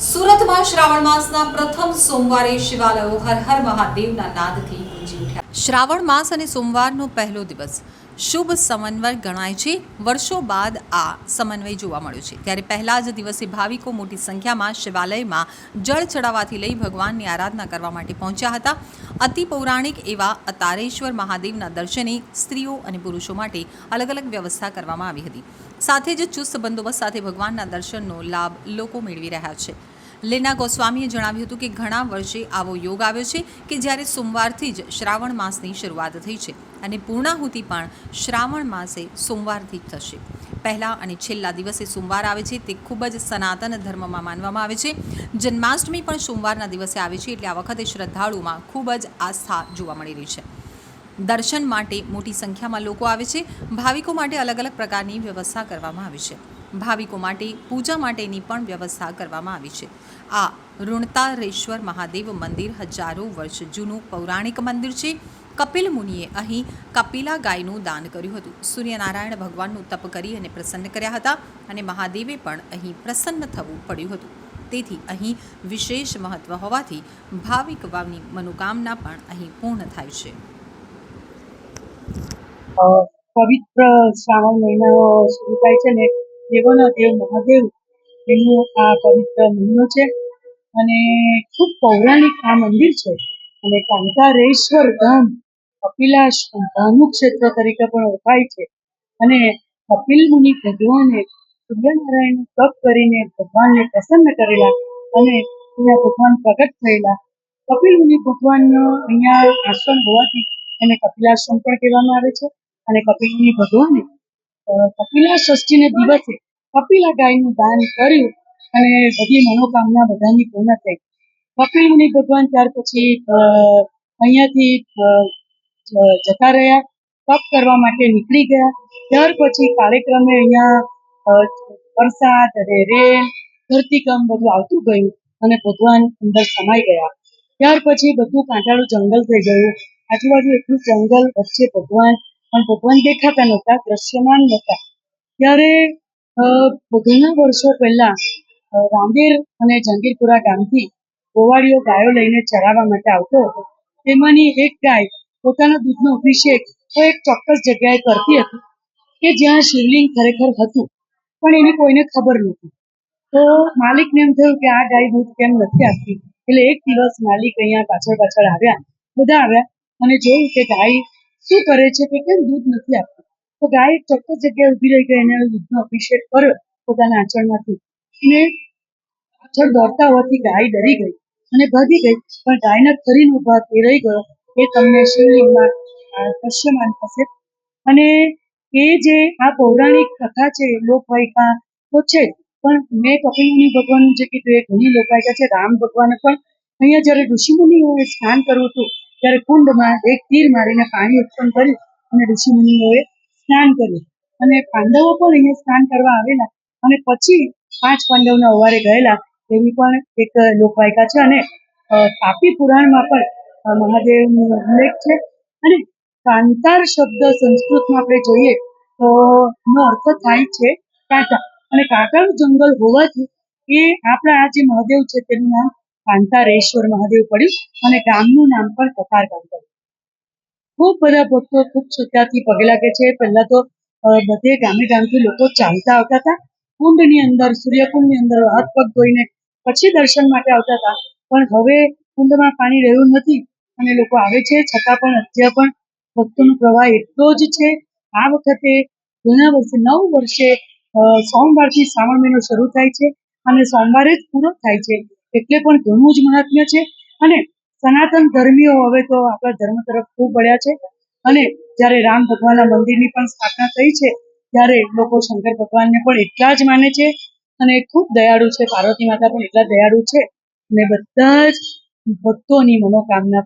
સુરતમાં શ્રાવણ માસના પ્રથમ સોમવારે શિવાલયો હર હર મહાદેવના નાદથી ગુંજી ઉઠ્યા. શ્રાવણ માસ અને સોમવારનો પહેલો દિવસ. શુભ સમન્વય ગણાય છે. વર્ષો બાદ આ સમન્વય જોવા મળ્યો છે. ત્યારે પહેલા જ દિવસે ભાવિકો મોટી સંખ્યામાં શિવાલયમાં જળ ચડાવવાથી લઈ ભગવાનની આરાધના કરવા માટે પહોંચ્યા હતા. અતિ પૌરાણિક એવા અતારેશ્વર મહાદેવના દર્શને સ્ત્રીઓ અને પુરુષો માટે અલગ અલગ વ્યવસ્થા કરવામાં આવી હતી. સાથે જ ચુસ્ત બંદોબસ્ત સાથે ભગવાનના દર્શનનો લાભ લોકો મેળવી રહ્યા છે. લેના ગોસ્વામીએ જણાવ્યું હતું કે ઘણા વર્ષે આવો યોગ આવ્યો છે કે જ્યારે સોમવારથી જ શ્રાવણ માસની શરૂઆત થઈ છે અને પૂર્ણાહુતિ પણ શ્રાવણ માસે સોમવારથી જ થશે. પહેલાં અને છેલ્લા દિવસે સોમવાર આવે છે તે ખૂબ જ સનાતન ધર્મમાં માનવામાં આવે છે. જન્માષ્ટમી પણ સોમવારના દિવસે આવે છે એટલે આ વખતે શ્રદ્ધાળુમાં ખૂબ જ આસ્થા જોવા મળી રહી છે. દર્શન માટે મોટી સંખ્યામાં લોકો આવે છે. ભાવિકો માટે અલગ અલગ પ્રકારની વ્યવસ્થા કરવામાં આવી છે. ભાવિકો માટે પૂજા માટેની પણ વ્યવસ્થા કરવામાં આવી છે. આ ઋણતારેશ્વર મહાદેવ મંદિર હજારો વર્ષ જૂનું પૌરાણિક મંદિર છે. કપિલ મુનિએ અહીં કપિલા ગાયનું દાન કર્યું હતું. સૂર્યનારાયણ ભગવાનનું તપ કરી અને પ્રસન્ન કર્યા હતા અને મહાદેવે પણ અહીં પ્રસન્ન થવું પડ્યું હતું. તેથી અહીં વિશેષ મહત્વ હોવાથી ભાવિક વાવની મનોકામના પણ અહીં પૂર્ણ થાય છે. પવિત્ર શ્રાવણ મહિનો શરૂ થાય છે ને દેવોનો દેવ મહાદેવ એમનું આ પવિત્ર મહિનો છે. અને ખૂબ પૌરાણિક આ મંદિર છે. અને કાંતારેશ્વર ધામ કપિલાશ ભાનુ ક્ષેત્ર તરીકે પણ ઓળખાય છે. અને કપિલ મુનિ ભગવાને સૂર્યનારાયણ તપ કરીને ભગવાનને પ્રસન્ન કરેલા અને અહીંયા ભગવાન પ્રગટ થયેલા. કપિલ મુનિ ભગવાનનો અહીંયા આશ્રમ હોવાથી એને કપિલાશ્રમ પણ કહેવામાં આવે છે. અને કપિલ મુનિ ભગવાને કપિલા ષષ્ઠીને દિવસે કપિલા ગાયનું દાન કર્યું અને બધી મનોકામના બધાની પૂર્ણ થઈ. કપિલ મુનિ ભગવાન ત્યાર પછી અહીંયાથી જતા રહ્યા, તપ કરવા માટે નીકળી ગયા. ત્યાર પછી કાર્યક્રમે અહીંયા વરસાદ, અને રેલ ધરતીકંપ બધું આવતું ગયું અને ભગવાન અંદર સમાઈ ગયા. ત્યાર પછી બધું કાંટાળું જંગલ થઈ ગયું. આજુબાજુ એટલું જંગલ વચ્ચે ભગવાન પણ ભગવાન દેખાતા નહોતા, દ્રશ્યમાન નહોતા. ત્યારે ઘણા વર્ષો પહેલા રાંદેર અને જંગીરપુરા ગામથી ગોવાળીઓ ગાયો લઈને ચરાવવા માટે આવતો હતો. તેમાંની એક ગાય પોતાના દૂધનો અભિષેક કોઈ એક ચોક્કસ જગ્યાએ કરતી હતી, કે જ્યાં શિવલિંગ ખરેખર હતું, પણ એની કોઈને ખબર નહોતી. તો માલિકને એમ થયું કે આ ગાય દૂધ કેમ નથી આપતી? એટલે એક દિવસ માલિક અહીંયા પાછળ પાછળ આવ્યા, બધા આવ્યા અને જોયું કે ગાય શું કરે છે કે કેમ દૂધ નથી આપતું? તો ગાય ચોક્કસ જગ્યાએ ઊભી રહી ગઈ અને દૂધનો અભિષેક કર્યો. પોતાના આંચળમાંથી અને પાછળ દોડતા હોવાથી ગાય ડરી ગઈ અને ભાગી ગઈ. પણ ગાયના ખરીનો ભાગ રહી ગયો. એ તમને શિવલિંગમાં અ, દ્રશ્યમાન થશે. અને એ જે આ પૌરાણિક કથા છે લોકવાયકા તો છે પણ મેં કપિલમુનિ ભગવાન જે કીધું એ ઘણી લોકવાયકા છે. રામ ભગવાન પણ અહીંયા જ્યારે ઋષિમુનિઓએ સ્નાન કરવું હતું ત્યારે કુંડમાં એક તીર મારીને પાણી ઉત્પન્ન કર્યું અને ઋષિમુનિઓએ સ્નાન કર્યું. અને પાંડવો પણ અહીંયા સ્નાન કરવા આવેલા અને પછી પાંચ પાંડવના અવારે ગયેલા એવી પણ એક લોકવાયકા છે અને તાપી પુરાણમાં પણ મહાદેવનો ઉલ્લેખ છે. અને કાંતાર શબ્દ સંસ્કૃતમાં આપણે જોઈએ તો નો અર્થ થાય છે કાંટા. અને કાંટાનું જંગલ હોવાથી એ આપણા આ જે મહાદેવ છે તેનું નામ કાંતારેશ્વર મહાદેવ પડ્યું અને ગામનું નામ પણ કતાર ગામ પડ્યું ખૂબ બધા ભક્તો ખૂબ શ્રદ્ધાથી પગે લાગે છે. પહેલા તો બધે ગામે ગામથી લોકો ચાલતા આવતા હતા. કુંડની અંદર, સૂર્યકુંડની અંદર હાથ પગ ધોઈને પછી દર્શન માટે આવતા હતા. પણ હવે કુંડમાં પાણી રહ્યું નથી અને લોકો આવે છે. છતાં પણ અત્યારે પણ ભક્તોનો પ્રવાહ એટલો જ છે. આ વખતે ઘણા વર્ષે, નવ વર્ષે સોમવારથી શ્રાવણ મહિનો શરૂ થાય છે અને સોમવારે જ પૂરો થાય છે. એટલે પણ ઘણું જ મહાત્મ્ય છે. અને સનાતન ધર્મીઓ હવે તો આપણા ધર્મ તરફ ખૂબ વળ્યા છે. અને જ્યારે રામ ભગવાનના મંદિરની પણ સ્થાપના થઈ છે, ત્યારે લોકો શંકર ભગવાનને પણ એટલા જ માને છે અને ખૂબ દયાળુ છે. પાર્વતી માતા પણ એટલા દયાળુ છે. અને બધા જ ભક્તોની મનોકામના